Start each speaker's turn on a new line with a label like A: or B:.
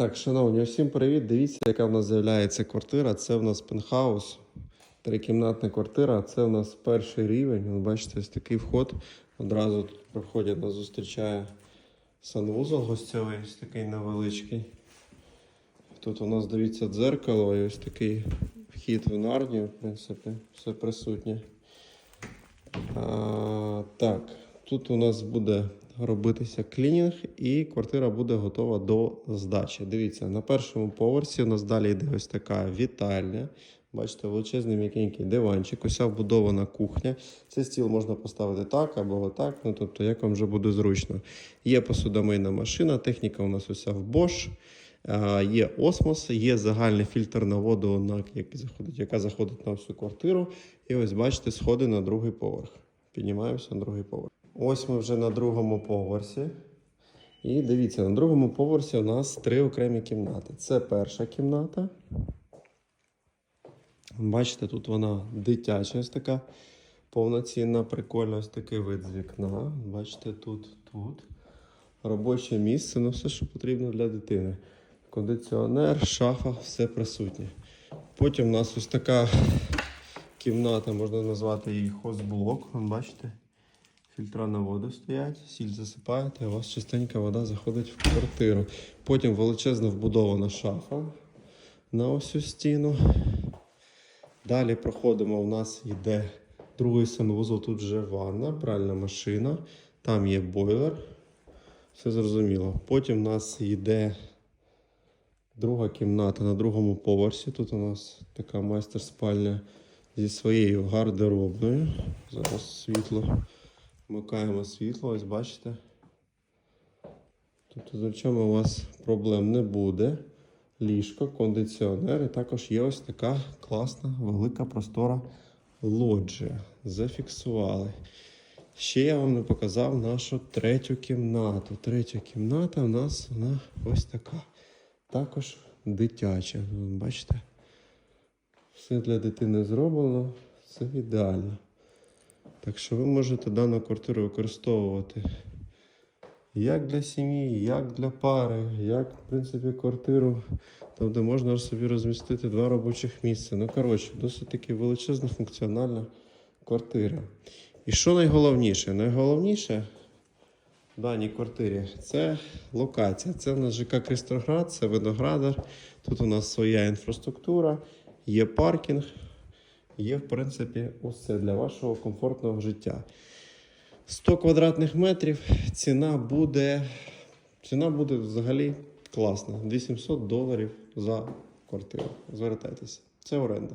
A: Так, шановні, всім привіт. Дивіться, яка в нас з'являється квартира. Це в нас пентхаус, трикімнатна квартира. Це в нас перший рівень. Ви бачите, ось такий вход. Одразу тут проходять, нас зустрічає санвузол гостьовий, ось такий невеличкий. Тут у нас дивіться дзеркало і ось такий вхід в нарнію, в принципі, все присутнє. А, так, тут у нас буде робитися клінінг, і квартира буде готова до здачі. Дивіться, на першому поверсі у нас далі йде ось така вітальня. Бачите, величезний м'якенький диванчик, ось вбудована кухня. Цей стіл можна поставити так або отак, ну тобто, як вам вже буде зручно. Є посудомийна машина, техніка у нас уся в Bosch. Є осмос, є загальний фільтр на воду, яка заходить на всю квартиру. І ось бачите, сходи на другий поверх. Піднімаємося на другий поверх. Ось ми вже на другому поверсі. І дивіться, на другому поверсі у нас три окремі кімнати. Це перша кімната. Бачите, тут вона дитяча, ось така повноцінна, прикольна, ось такий вид з вікна. Бачите, тут, тут. Робоче місце, ну все, що потрібно для дитини. Кондиціонер, шафа, все присутнє. Потім у нас ось така кімната, можна назвати її хозблок. Бачите, фільтра на воду стоять, сіль засипаєте, і у вас чистенька вода заходить в квартиру. Потім величезна вбудована шафа на ось цю стіну. Далі проходимо, у нас йде другий санвузол, тут вже ванна, пральна машина, там є бойлер. Все зрозуміло. Потім у нас йде друга кімната на другому поверсі. Тут у нас така майстер-спальня зі своєю гардеробною. Зараз світло. Вмикаємо світло, ось бачите. Тобто з речами у вас проблем не буде. Ліжко, кондиціонер, і також є ось така класна, велика простора лоджія. Зафіксували. Ще я вам не показав нашу третю кімнату. Третя кімната у нас вона ось така. Також дитяча. Бачите? Все для дитини зроблено, все ідеально. Так що ви можете дану квартиру використовувати як для сім'ї, як для пари, як, в принципі, квартиру, там, де можна собі розмістити два робочих місця. Ну, коротше, досить таки величезна функціональна квартира. І що найголовніше? Найголовніше в даній квартирі це локація. Це у нас ЖК Кристоград, це виноградар. Тут у нас своя інфраструктура, є паркінг, є, в принципі, усе для вашого комфортного життя. 100 квадратних метрів ціна буде, ціна буде взагалі класна. 800 доларів за квартиру. Звертайтеся. Це оренда.